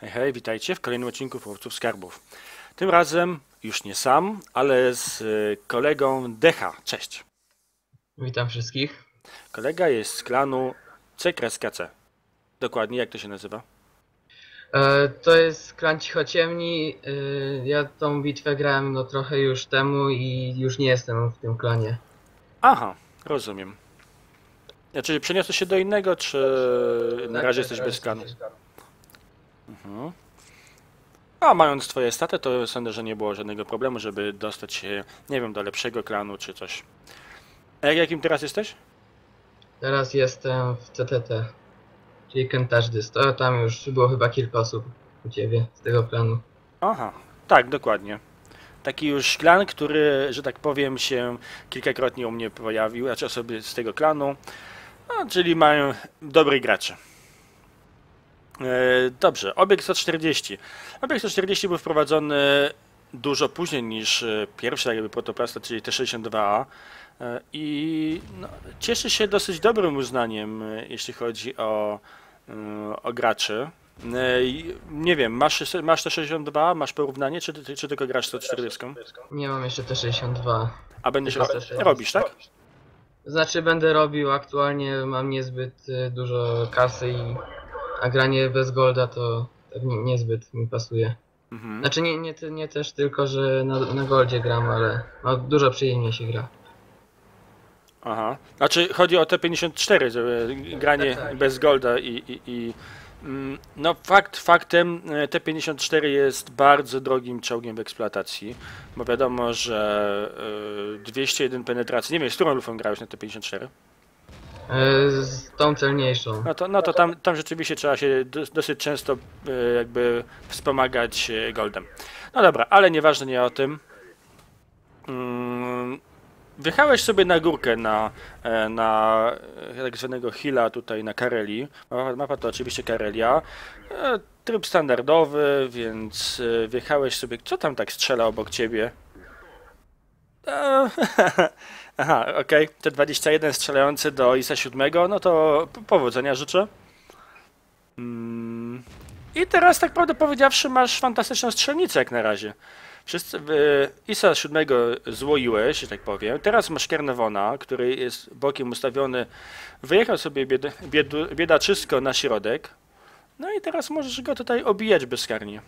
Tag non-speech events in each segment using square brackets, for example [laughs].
Hej, hej, witajcie w kolejnym odcinku Łowców Skarbów. Tym razem już nie sam, ale z y, kolegą Decha. Cześć. Witam wszystkich. Kolega jest z klanu C-C. Dokładnie, jak to się nazywa? E, to jest klan Cichociemni. E, ja tą bitwę grałem no trochę już temu i już nie jestem w tym klanie. Aha, rozumiem. Znaczy, przeniosłeś się do innego, czy na razie jesteś bez klanu? Mhm. A mając twoje staty, to sądzę, że nie było żadnego problemu, żeby dostać się, nie wiem, do lepszego klanu czy coś. A jak- jakim teraz jesteś? Teraz jestem w CTT, czyli Kentażdys. To tam już było chyba kilka osób u ciebie z tego klanu. Aha, tak, dokładnie. Taki już klan, który, że tak powiem, się kilkakrotnie u mnie pojawił, znaczy osoby z tego klanu, no, czyli mają dobrych graczy. E, dobrze, obiekt 140. Obiekt 140 był wprowadzony dużo później niż e, pierwszy jakby protoplasta, czyli T62A e, i no, cieszy się dosyć dobrym uznaniem, jeśli chodzi o, o graczy. Nie wiem, masz, masz T62, masz porównanie, czy, czy tylko grasz 140? Nie mam jeszcze T62. A będziesz Tylko ro- T60. robisz, tak? Znaczy będę robił, aktualnie mam niezbyt y, dużo kasy i a granie bez golda to tak nie, niezbyt mi pasuje. Mhm. Znaczy nie, nie, nie też tylko, że na, na goldzie gram, ale no, dużo przyjemniej się gra. Aha. Znaczy chodzi o T54, żeby granie Tak, tak. bez golda i, i, i mm, no fakt faktem e, T54 jest bardzo drogim czołgiem w eksploatacji, bo wiadomo, że e, 201 penetracji, nie wiem, z którą lufą grałeś na T54? E, Z tą celniejszą. No to, no to tam, tam rzeczywiście trzeba się dos- dosyć często e, jakby wspomagać e, goldem. No dobra, ale nieważne nie o tym. Mm, Wjechałeś sobie na górkę na, na tak zwanego hilla tutaj na Kareli. Mapa, mapa to oczywiście Karelia. Tryb standardowy, więc wjechałeś sobie. Co tam tak strzela obok ciebie? E, [laughs] Aha, okej. T21 strzelający do ISA 7, no to powodzenia życzę. Mm. I teraz tak prawdę powiedziawszy masz fantastyczną strzelnicę jak na razie. Wszyscy, y, ISA 7 złoiłeś, że tak powiem. Teraz masz Kernewona, który jest bokiem ustawiony. Wyjechał sobie bied, biedu, biedaczysko na środek. No i teraz możesz go tutaj obijać bezkarnie.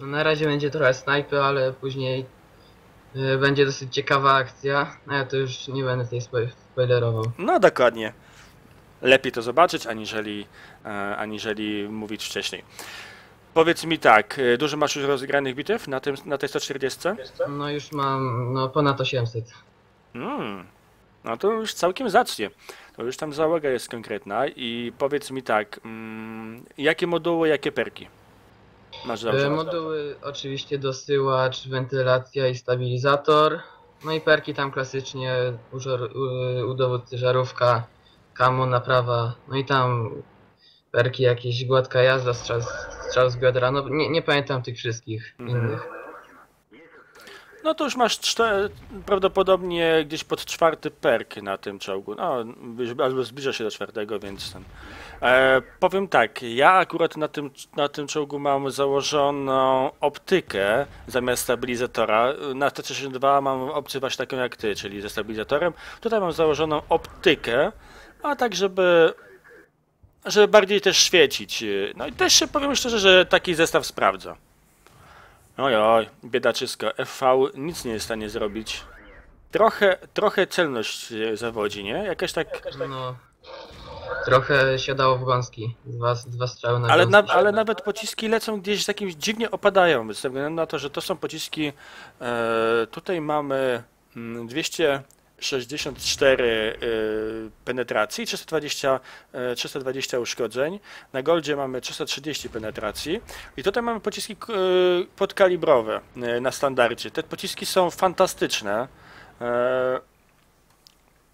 No, na razie będzie trochę snajpy, ale później będzie dosyć ciekawa akcja. A ja to już nie będę tej spo- spoilerował. No dokładnie. Lepiej to zobaczyć, aniżeli, e, aniżeli mówić wcześniej. Powiedz mi tak, e, dużo masz już rozegranych bitew na, tym, na tej 140? No już mam no, ponad 800. Mm, no to już całkiem zacnie. To już tam załoga jest konkretna i powiedz mi tak, mm, jakie moduły, jakie perki masz E, dobrze? moduły oczywiście dosyłacz, wentylacja i stabilizator. No i perki tam klasycznie użar, u, udowódcy żarówka, kamo, naprawa. No i tam perki jakieś gładka jazda, strzał, strzał z biodra. No nie, nie pamiętam tych wszystkich Mhm. innych. No to już masz czte, prawdopodobnie gdzieś pod czwarty perk na tym czołgu. No, już- albo zbliża się do czwartego, więc ten. E, powiem tak, ja akurat na tym, na tym czołgu mam założoną optykę zamiast stabilizatora. Na T32 mam opcję właśnie taką jak ty, czyli ze stabilizatorem. Tutaj mam założoną optykę, a tak żeby żeby bardziej też świecić. No i też się powiem szczerze, że taki zestaw sprawdza. Oj, oj, biedaczysko. FV nic nie jest w stanie zrobić. Trochę, trochę celność zawodzi, nie? Jakaś tak. No, trochę siadało w gąski. Dwa, dwa strzały na Ale, na, ale nawet pociski lecą gdzieś z jakimś dziwnie opadają, ze względu na to, że to są pociski. E, tutaj mamy mm, 264 e, penetracji, 320, e, 320 uszkodzeń. Na Goldzie mamy 330 penetracji. I tutaj mamy pociski e, podkalibrowe e, na standardzie. Te pociski są fantastyczne, e,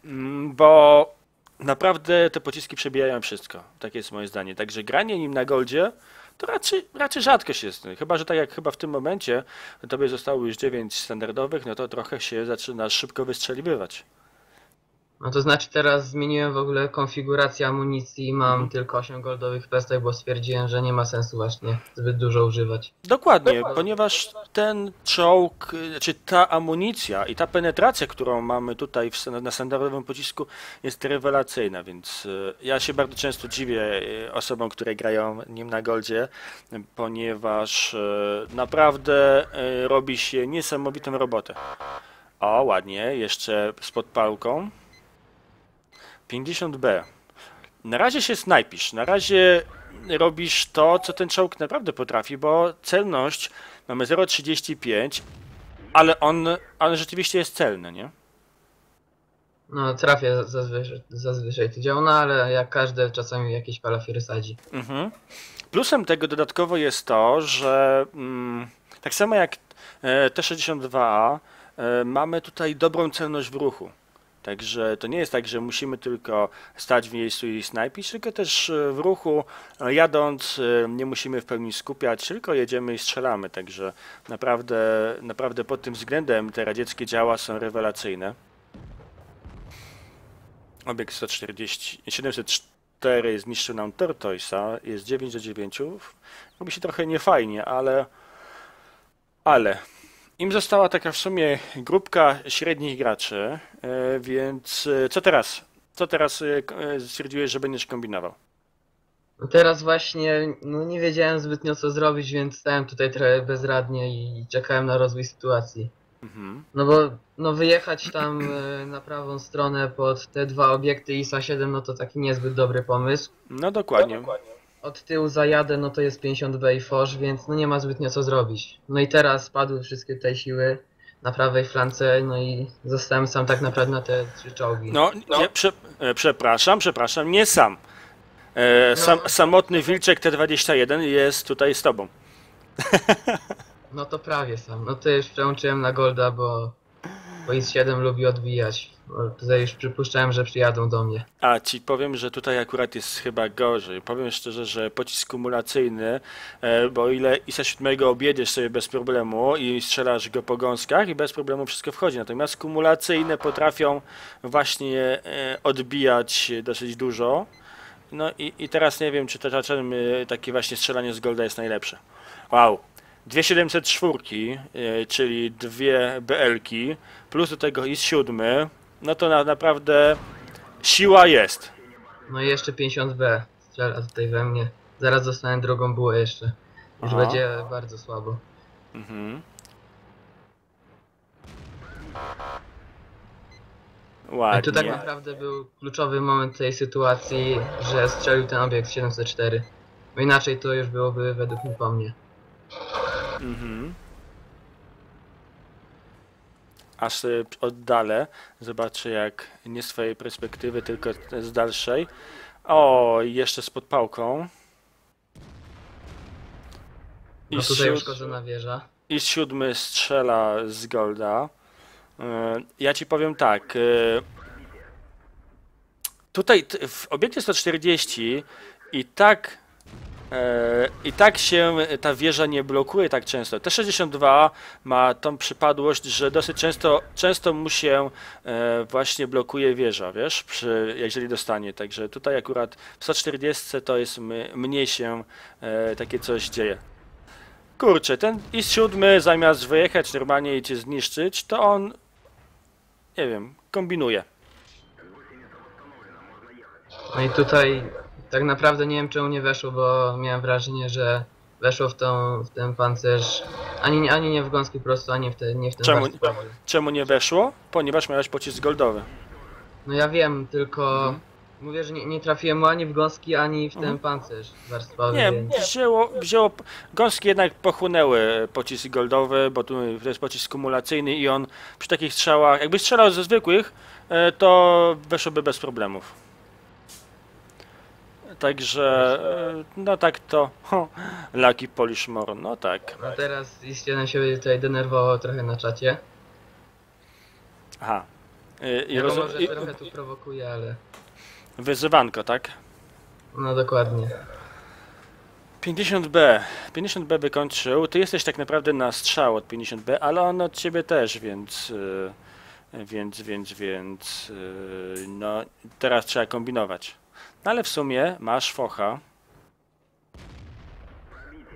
mm, bo naprawdę te pociski przebijają wszystko. Takie jest moje zdanie. Także granie nim na Goldzie to raczej, raczej rzadkość jest. Chyba, że tak jak chyba w tym momencie tobie zostało już 9 standardowych, no to trochę się zaczyna szybko wystrzeliwywać. No to znaczy teraz zmieniłem w ogóle konfigurację amunicji i mam tylko 8 goldowych pestek, bo stwierdziłem, że nie ma sensu właśnie zbyt dużo używać. Dokładnie, ponieważ ten czołg, y, czy ta amunicja i ta penetracja, którą mamy tutaj w, na standardowym pocisku jest rewelacyjna, więc y, ja się bardzo często dziwię y, osobom, które grają nim na goldzie, ponieważ naprawdę robi się niesamowitą robotę. O, ładnie, jeszcze z podpałką. 50B. Na razie się snajpisz, na razie robisz to, co ten czołg naprawdę potrafi, bo celność mamy 0,35, ale on, on rzeczywiście jest celny, nie? No trafię zazwyczaj, zazwyczaj to działa, no ale jak każde czasami jakieś palafiry sadzi. Mhm. Plusem tego dodatkowo jest to, że mm, tak samo jak e, T62A, e, mamy tutaj dobrą celność w ruchu. Także to nie jest tak, że musimy tylko stać w miejscu i snajpić, tylko też e, w ruchu e, jadąc e, nie musimy w pełni skupiać, tylko jedziemy i strzelamy. Także naprawdę, naprawdę pod tym względem te radzieckie działa są rewelacyjne. Obiekt 140, 704 zniszczył nam Tortoisa, jest 9 do 9. Robi się trochę niefajnie, ale ale im została taka w sumie grupka średnich graczy, e, więc e, co teraz? Co teraz e, stwierdziłeś, że będziesz kombinował? No teraz właśnie no nie wiedziałem zbytnio co zrobić, więc stałem tutaj trochę bezradnie i czekałem na rozwój sytuacji. Mhm. No bo no wyjechać tam na prawą stronę pod te dwa obiekty ISA 7 no to taki niezbyt dobry pomysł. No dokładnie. Od tyłu zajadę no to jest 50B i Fosz, więc no nie ma zbytnio co zrobić. No i teraz spadły wszystkie te siły na prawej flance, no i zostałem sam tak naprawdę na te trzy czołgi. No, Nie, prze, e, przepraszam, przepraszam, nie sam. E, sam No. samotny wilczek T21 jest tutaj z tobą. [laughs] No to prawie sam. No to już przełączyłem na Golda, bo, bo IS-7 lubi odbijać. Tutaj już przypuszczałem, że przyjadą do mnie. A ci powiem, że tutaj akurat jest chyba gorzej. Powiem szczerze, że pocisk kumulacyjny, e, bo ile ISA 7 objedziesz sobie bez problemu i strzelasz go po gąskach i bez problemu wszystko wchodzi. Natomiast kumulacyjne potrafią właśnie e, odbijać dosyć dużo. No i, i teraz nie wiem, czy to e, takie właśnie strzelanie z Golda jest najlepsze. Wow. 2704, e, czyli dwie BL-ki, plus do tego IS-7, no to na, naprawdę siła jest. No i jeszcze 50B strzela tutaj we mnie. Zaraz dostanę drugą bułę jeszcze. Już Aha. będzie bardzo słabo. Mhm. I tu tak Ładnie. naprawdę był kluczowy moment tej sytuacji, że strzelił ten obiekt 704. Bo inaczej to już byłoby według mnie po mnie. Mhm. Aż oddalę, zobaczę jak nie z swojej perspektywy, tylko z dalszej. O, jeszcze z podpałką. I No tutaj siód- uszkodzona wieża. i siódmy strzela z Golda. E, Ja ci powiem tak. e, Tutaj w obiekcie 140 i tak i tak się ta wieża nie blokuje tak często. T62 ma tą przypadłość, że dosyć często, często mu się e, właśnie blokuje wieża, wiesz, przy, jeżeli dostanie. Także tutaj akurat w 140 to jest mniej się e, takie coś dzieje. Kurczę, ten IS siódmy zamiast wyjechać normalnie i cię zniszczyć, to on, nie wiem, kombinuje. No i tutaj tak naprawdę nie wiem czemu nie weszło, bo miałem wrażenie, że weszło w, tą, w ten pancerz ani, ani nie w gąski prosto, ani w te, nie w ten Czemu? Czemu nie weszło? Ponieważ miałeś pocisk goldowy. No ja wiem, tylko Mhm. mówię, że nie, nie trafiłem ani w gąski, ani w ten Mhm. pancerz warstwowy. Nie, więc... wzięło, wzięło, gąski jednak pochłonęły pocisk goldowy, bo tu to jest pocisk kumulacyjny i on przy takich strzałach, jakby strzelał ze zwykłych, e, to weszłoby bez problemów. Także, e, no tak to, [laughs] ho, Lucky Polish More, no tak. No teraz istnieje się tutaj denerwował trochę na czacie. Aha. E, I rozum- może i- trochę tu prowokuje, ale Wyzywanko, tak? no dokładnie. 50B. 50B wykończył. Ty jesteś tak naprawdę na strzał od 50B, ale on od ciebie też, więc. Yy, Więc, więc, więc, yy, no teraz trzeba kombinować. No ale w sumie masz focha.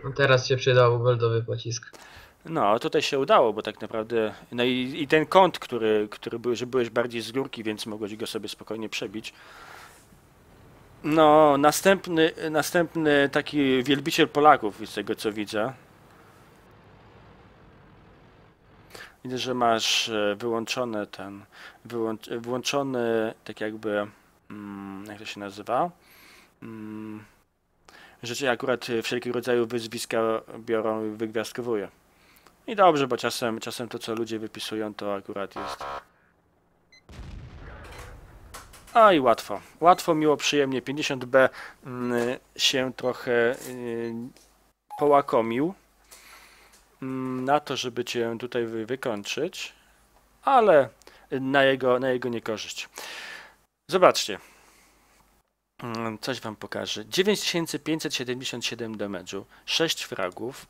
No teraz się przydał goldowy pocisk. No, tutaj się udało, bo tak naprawdę. No i, i ten kąt, który, który był, że byłeś bardziej z górki, więc mogłeś go sobie spokojnie przebić. No, następny, następny taki wielbiciel Polaków, z tego co widzę. Widzę, że masz e, wyłączone ten, wyłącz, wyłączony tak jakby, jak to się nazywa? Mm, cię akurat wszelkiego rodzaju wyzwiska biorą i wygwiazdkowuje. I dobrze, bo czasem, czasem to, co ludzie wypisują, to akurat jest. A i łatwo. Łatwo, miło, przyjemnie. 50B mm, się trochę y, połakomił mm, na to, żeby cię tutaj wy wykończyć, ale na jego, na jego niekorzyść. Zobaczcie. Mm, Coś wam pokażę. 9577 damage'u, 6 fragów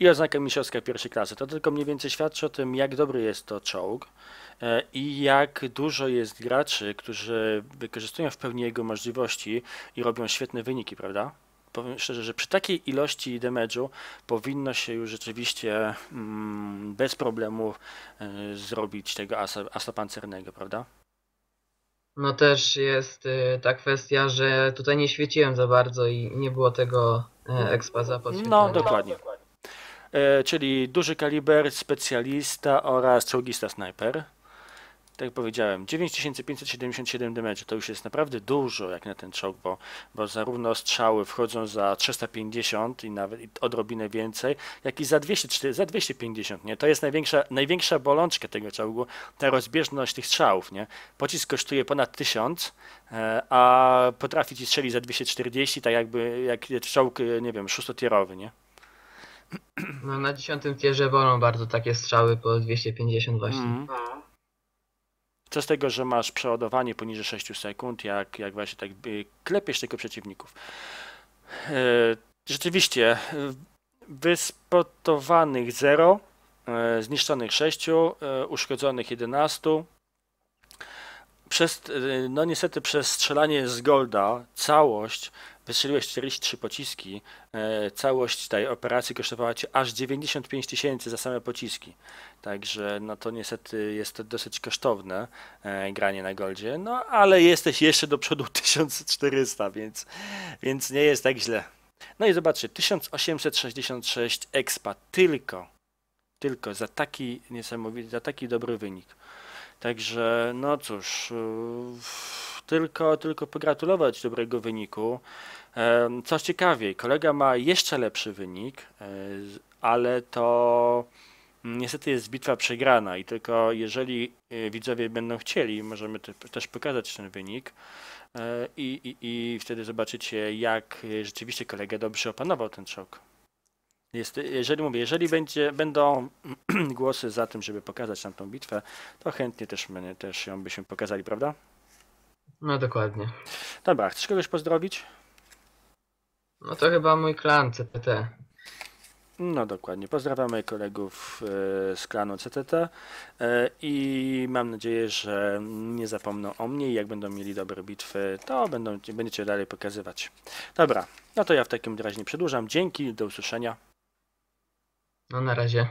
i oznaka mistrzowska pierwszej klasy. To tylko mniej więcej świadczy o tym, jak dobry jest to czołg e, i jak dużo jest graczy, którzy wykorzystują w pełni jego możliwości i robią świetne wyniki, prawda? Powiem szczerze, że przy takiej ilości damage'u powinno się już rzeczywiście mm, bez problemu e, zrobić tego asa, asa pancernego, prawda? No też jest y, ta kwestia, że tutaj nie świeciłem za bardzo i nie było tego podświetlenia. No, dokładnie. E, czyli duży kaliber, specjalista oraz czołgista snajper. Tak jak powiedziałem, 9577 damage to już jest naprawdę dużo jak na ten czołg, bo, bo zarówno strzały wchodzą za 350 i nawet i odrobinę więcej, jak i za 200, za 250, nie? To jest największa, największa bolączka tego czołgu, ta rozbieżność tych strzałów, nie? Pocisk kosztuje ponad 1000, e, a potrafi ci strzelić za 240, tak jakby jak czołg, e, nie wiem, szóstotierowy, nie? No na dziesiątym tierze bolą bardzo takie strzały po 250 właśnie. Mhm. Co z tego, że masz przeładowanie poniżej 6 sekund, jak, jak właśnie tak y, klepiesz tylko przeciwników. E, Rzeczywiście, e, wyspotowanych 0, e, zniszczonych 6, e, uszkodzonych 11. Przez, no niestety przez strzelanie z Golda całość wystrzeliłeś 43 pociski. E, całość tej operacji kosztowała cię aż 95 tysięcy za same pociski. Także no to niestety jest to dosyć kosztowne e, granie na Goldzie. No ale jesteś jeszcze do przodu [laughs] 1400, więc, więc nie jest tak źle. No i zobaczcie, 1866 expa tylko, tylko za taki niesamowity, za taki dobry wynik. Także no cóż, yy, tylko, tylko pogratulować dobrego wyniku. Em, Co ciekawiej, kolega ma jeszcze lepszy wynik, e, ale to niestety jest bitwa przegrana i tylko jeżeli e, widzowie będą chcieli, możemy te, też pokazać ten wynik e, i, i, i wtedy zobaczycie, jak e, rzeczywiście kolega dobrze opanował ten czołg. Jest, jeżeli mówię, jeżeli będzie, będą [clears throat] głosy za tym, żeby pokazać nam tą bitwę, to chętnie też, my, też ją byśmy pokazali, prawda? No dokładnie. Dobra, chcesz kogoś pozdrowić? No to chyba mój klan CTT. No dokładnie. Pozdrawiamy kolegów e, z klanu CTT e, i mam nadzieję, że nie zapomną o mnie i jak będą mieli dobre bitwy, to będą, będziecie dalej pokazywać. Dobra, no to ja w takim razie nie przedłużam. Dzięki, do usłyszenia. No na razie.